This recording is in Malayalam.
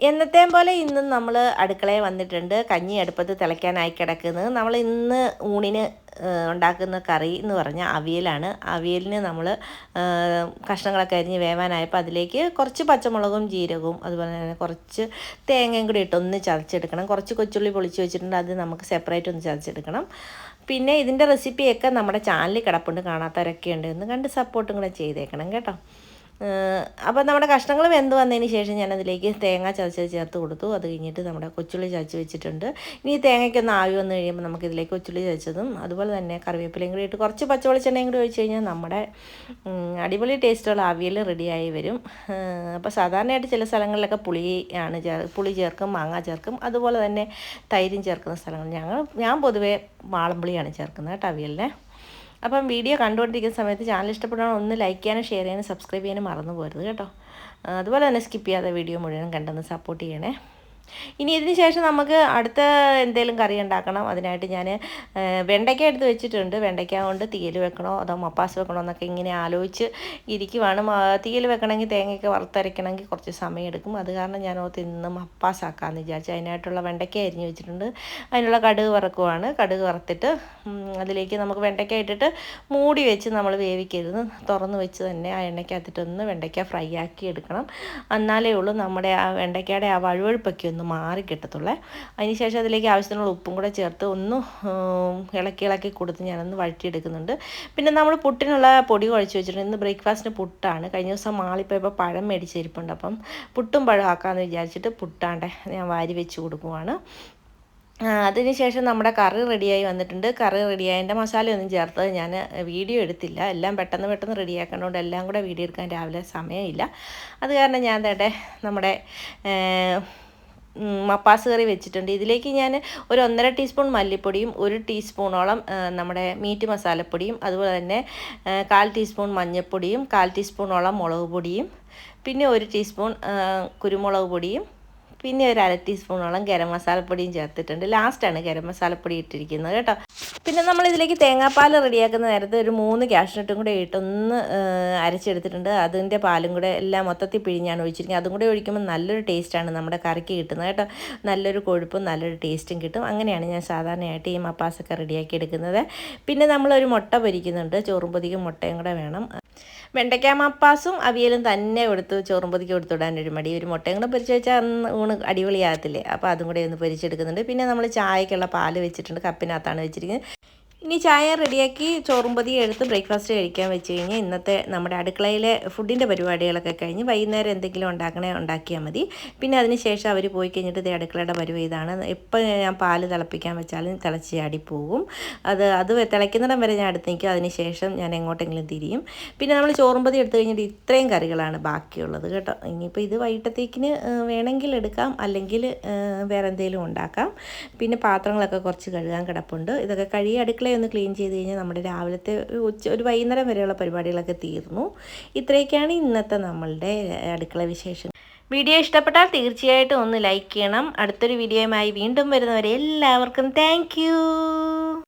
എന്നത്തെയും പോലെ ഇന്നും നമ്മൾ അടുക്കളയിൽ വന്നിട്ടുണ്ട്. കഞ്ഞി അടുപ്പത്ത് തിളയ്ക്കാനായി കിടക്കുന്നത് നമ്മൾ ഇന്ന് ഊണിന് ഉണ്ടാക്കുന്ന കറി എന്ന് പറഞ്ഞാൽ അവിയലാണ്. അവിയലിന് നമ്മൾ കഷ്ണങ്ങളൊക്കെ അരിഞ്ഞ് വേവാനായപ്പോൾ അതിലേക്ക് കുറച്ച് പച്ചമുളകും ജീരകവും അതുപോലെ തന്നെ കുറച്ച് തേങ്ങയും കൂടി ഇട്ട് ഒന്ന് ചതച്ചെടുക്കണം. കുറച്ച് കൊച്ചുള്ളി പൊളിച്ച് വെച്ചിട്ടുണ്ട്. അത് നമുക്ക് സെപ്പറേറ്റ് ഒന്ന് ചതച്ചെടുക്കണം. പിന്നെ ഇതിന്റെ റെസിപ്പിയൊക്കെ നമ്മുടെ ചാനലിൽ കിടപ്പുണ്ട്. കാണാത്തവരൊക്കെ ഉണ്ട് ഒന്ന് കണ്ട് സപ്പോർട്ടും കൂടെ ചെയ്തേക്കണം കേട്ടോ. അപ്പോൾ നമ്മുടെ കഷ്ണങ്ങൾ വെന്ത് വന്നതിന് ശേഷം ഞാനതിലേക്ക് തേങ്ങ ചതച്ചത് ചേർത്ത് കൊടുത്തു. അത് കഴിഞ്ഞിട്ട് നമ്മുടെ കൊച്ചുള്ളി ചതച്ച് വെച്ചിട്ടുണ്ട്. ഇനി തേങ്ങയ്ക്കൊന്ന് ആവി വന്നു കഴിയുമ്പോൾ നമുക്കിതിലേക്ക് കൊച്ചുള്ളി ചതച്ചതും അതുപോലെ തന്നെ കറിവേപ്പിലയും കൂടി ഇട്ട് കുറച്ച് പച്ചവെളിച്ചെണ്ണയും കൂടി ഒഴിച്ച് കഴിഞ്ഞാൽ നമ്മുടെ അടിപൊളി ടേസ്റ്റുള്ള അവിയൽ റെഡിയായി വരും. അപ്പോൾ സാധാരണയായിട്ട് ചില സ്ഥലങ്ങളിലൊക്കെ പുളി ആണ് പുളി ചേർക്കും മാങ്ങ ചേർക്കും. അതുപോലെ തന്നെ തൈരും ചേർക്കുന്ന സ്ഥലങ്ങൾ. ഞങ്ങൾ ഞാൻ പൊതുവേ വാളംപുളിയാണ് ചേർക്കുന്നത് കേട്ടോ അവിയലിനെ. അപ്പം വീഡിയോ കണ്ടുകൊണ്ടിരിക്കുന്ന സമയത്ത് ചാനൽ ഇഷ്ടപ്പെടുകയാണെങ്കിൽ ഒന്ന് ലൈക്ക് ചെയ്യാനും ഷെയർ ചെയ്യാനും സബ്സ്ക്രൈബ് ചെയ്യാനും മറന്നു പോരുത് കേട്ടോ. അതുപോലെ തന്നെ സ്കിപ്പ് ചെയ്യാതെ വീഡിയോ മുഴുവൻ കണ്ടെന്ന് സപ്പോർട്ട് ചെയ്യണേ. ഇനി ഇതിന് ശേഷം നമുക്ക് അടുത്ത എന്തെങ്കിലും കറി ഉണ്ടാക്കണം. അതിനായിട്ട് ഞാൻ വെണ്ടയ്ക്ക എടുത്ത് വെച്ചിട്ടുണ്ട്. വെണ്ടയ്ക്ക കൊണ്ട് തീയൽ വെക്കണോ അതോ മപ്പാസ് വെക്കണോ എന്നൊക്കെ ഇങ്ങനെ ആലോചിച്ച് ഇരിക്കുവാണ്. തീയൽ വെക്കണമെങ്കിൽ തേങ്ങയൊക്കെ വറുത്തരയ്ക്കണമെങ്കിൽ കുറച്ച് സമയം എടുക്കും. അത് കാരണം ഞാൻ ഓർത്ത് ഇന്ന് മപ്പാസ് ആക്കാമെന്ന് വിചാരിച്ചു അതിനായിട്ടുള്ള വെണ്ടയ്ക്ക അരിഞ്ഞ് വെച്ചിട്ടുണ്ട്. അതിനുള്ള കടുക് വറക്കുവാണ്. കടുക് വറുത്തിട്ട് അതിലേക്ക് നമുക്ക് വെണ്ടയ്ക്ക ഇട്ടിട്ട് മൂടി വെച്ച് നമ്മൾ വേവിക്കരുത്. തുറന്ന് വെച്ച് തന്നെ ആ എണ്ണയ്ക്കകത്തിട്ടൊന്ന് വെണ്ടയ്ക്ക ഫ്രൈ ആക്കി എടുക്കണം. എന്നാലേ ഉള്ളൂ നമ്മുടെ ആ വെണ്ടയ്ക്കയുടെ ആ വഴുവഴുപ്പൊക്കെ ഒന്ന് മാറി കിട്ടത്തുള്ളേ. അതിനുശേഷം അതിലേക്ക് ആവശ്യത്തിനുള്ള ഉപ്പും കൂടെ ചേർത്ത് ഒന്ന് ഇളക്കി ഇളക്കി കൊടുത്ത് ഞാനൊന്ന് വഴറ്റിയെടുക്കുന്നുണ്ട്. പിന്നെ നമ്മൾ പുട്ടിനുള്ള പൊടി കുഴച്ച് വെച്ചിട്ടുണ്ട്. ഇന്ന് ബ്രേക്ക്ഫാസ്റ്റിന് പുട്ടാണ്. കഴിഞ്ഞ ദിവസം മാളിപ്പോയപ്പോൾ പഴം മേടിച്ചിരിപ്പുണ്ട് അപ്പം പുട്ടും പഴം ആക്കാമെന്ന് വിചാരിച്ചിട്ട് പുട്ടാണ്ട് ഞാൻ വാരി വെച്ച് കൊടുക്കുവാണ്. അതിനുശേഷം നമ്മുടെ കറി റെഡിയായി വന്നിട്ടുണ്ട്. കറി റെഡിയായതിന്റെ മസാലയൊന്നും ചേർത്ത് ഞാൻ വീഡിയോ എടുത്തില്ല. എല്ലാം പെട്ടെന്ന് പെട്ടെന്ന് റെഡിയാക്കേണ്ടതുകൊണ്ട് എല്ലാം കൂടെ വീഡിയോ എടുക്കാൻ രാവിലെ സമയമില്ല. അത് കാരണം ഞാൻ തേട്ടെ നമ്മുടെ മപ്പാസ് കറി വെച്ചിട്ടുണ്ട്. ഇതിലേക്ക് ഞാൻ ഒരു ഒന്നര ടീസ്പൂൺ മല്ലിപ്പൊടിയും ഒരു ടീസ്പൂണോളം നമ്മുടെ മീറ്റ് മസാലപ്പൊടിയും അതുപോലെ തന്നെ കാൽ ടീസ്പൂൺ മഞ്ഞൾപ്പൊടിയും കാൽ ടീസ്പൂണോളം മുളക് പൊടിയും പിന്നെ ഒരു ടീസ്പൂൺ കുരുമുളക് പൊടിയും പിന്നെ ഒരു അര ടീസ്പൂണോളം ഗരം മസാലപ്പൊടിയും ചേർത്തിട്ടുണ്ട്. ലാസ്റ്റാണ് ഗരം മസാലപ്പൊടി ഇട്ടിരിക്കുന്നത് കേട്ടോ. പിന്നെ നമ്മൾ ഇതിലേക്ക് തേങ്ങാപ്പാൽ റെഡിയാക്കുന്ന നേരത്ത് ഒരു മൂന്ന് ക്യാഷ്നട്ടും കൂടെ ഇട്ടൊന്ന് അരച്ചെടുത്തിട്ടുണ്ട്. അതിന്റെ പാലും കൂടെ എല്ലാം മൊത്തത്തിൽ പിഴിഞ്ഞാണ് ഒഴിച്ചിരിക്കുന്നത്. അതും കൂടെ ഒഴിക്കുമ്പോൾ നല്ലൊരു ടേസ്റ്റാണ് നമ്മുടെ കറിക്ക് കിട്ടുന്നത് കേട്ടോ. നല്ലൊരു കൊഴുപ്പും നല്ലൊരു ടേസ്റ്റും കിട്ടും. അങ്ങനെയാണ് ഞാൻ സാധാരണയായിട്ട് ഈ മപ്പാസൊക്കെ റെഡിയാക്കി എടുക്കുന്നത്. പിന്നെ നമ്മളൊരു മുട്ട പൊരിക്കുന്നുണ്ട്. ചോറും പൊതിക്കും മുട്ടയും കൂടെ വേണം. വെണ്ടയ്ക്ക മപ്പാസും അവിയലും തന്നെ കൊടുത്ത് ചോറും പൊതിക്ക് കൊടുത്തുവിടാൻ ഒരു മടി. ഒരു മുട്ടയും കൂടെ പൊരിച്ച് വെച്ചാൽ അന്ന് ഊണ് അടിപൊളിയാകത്തില്ലേ? അപ്പോൾ അതും കൂടെ ഒന്ന് പൊരിച്ചെടുക്കുന്നുണ്ട്. പിന്നെ നമ്മൾ ചായക്കുള്ള പാൽ വെച്ചിട്ടുണ്ട്. കപ്പിനകത്താണ് വെച്ചിരിക്കുന്നത്. ഇനി ചായ റെഡിയാക്കി ചോറും പൊതി എടുത്ത് ബ്രേക്ക്ഫാസ്റ്റ് കഴിക്കാൻ വെച്ച് കഴിഞ്ഞാൽ ഇന്നത്തെ നമ്മുടെ അടുക്കളയിലെ ഫുഡിന്റെ പരിപാടികളൊക്കെ കഴിഞ്ഞ് വൈകുന്നേരം എന്തെങ്കിലും ഉണ്ടാക്കണേ ഉണ്ടാക്കിയാൽ മതി. പിന്നെ അതിന് ശേഷം അവർ പോയി കഴിഞ്ഞിട്ട് ഇത് അടുക്കളയുടെ പരുവ ഇതാണ്. എപ്പോൾ ഞാൻ പാൽ തിളപ്പിക്കാൻ വെച്ചാലും തിളച്ച് പോകും. അത് അത് തിളയ്ക്കുന്നിടം വരെ ഞാൻ അടുത്ത് നിൽക്കും അതിന് ശേഷം ഞാൻ എങ്ങോട്ടെങ്കിലും തിരിയും. പിന്നെ നമ്മൾ ചോറും പൊതി എടുത്തു കഴിഞ്ഞിട്ട് ഇത്രയും കറികളാണ് ബാക്കിയുള്ളത് കേട്ടോ. ഇനിയിപ്പോൾ ഇത് വൈകിട്ടത്തേക്കിന് വേണമെങ്കിൽ എടുക്കാം. അല്ലെങ്കിൽ വേറെ എന്തെങ്കിലും ഉണ്ടാക്കാം. പിന്നെ പാത്രങ്ങളൊക്കെ കുറച്ച് കഴുകാൻ കിടപ്പുണ്ട്. ഇതൊക്കെ കഴുകി അടുക്കളയൊന്ന് ക്ലീൻ ചെയ്ത് കഴിഞ്ഞാൽ നമ്മുടെ രാവിലത്തെ ഉച്ച ഒരു വൈകുന്നേരം വരെയുള്ള പരിപാടികളൊക്കെ തീർന്നു. ഇത്രയൊക്കെയാണ് ഇന്നത്തെ നമ്മളുടെ അടുക്കള വിശേഷം വീഡിയോ ഇഷ്ടപ്പെട്ടാൽ തീർച്ചയായിട്ടും ഒന്ന് ലൈക്ക് ചെയ്യണം. അടുത്തൊരു വീഡിയോയുമായി വീണ്ടും വരുന്നവരെ എല്ലാവർക്കും താങ്ക്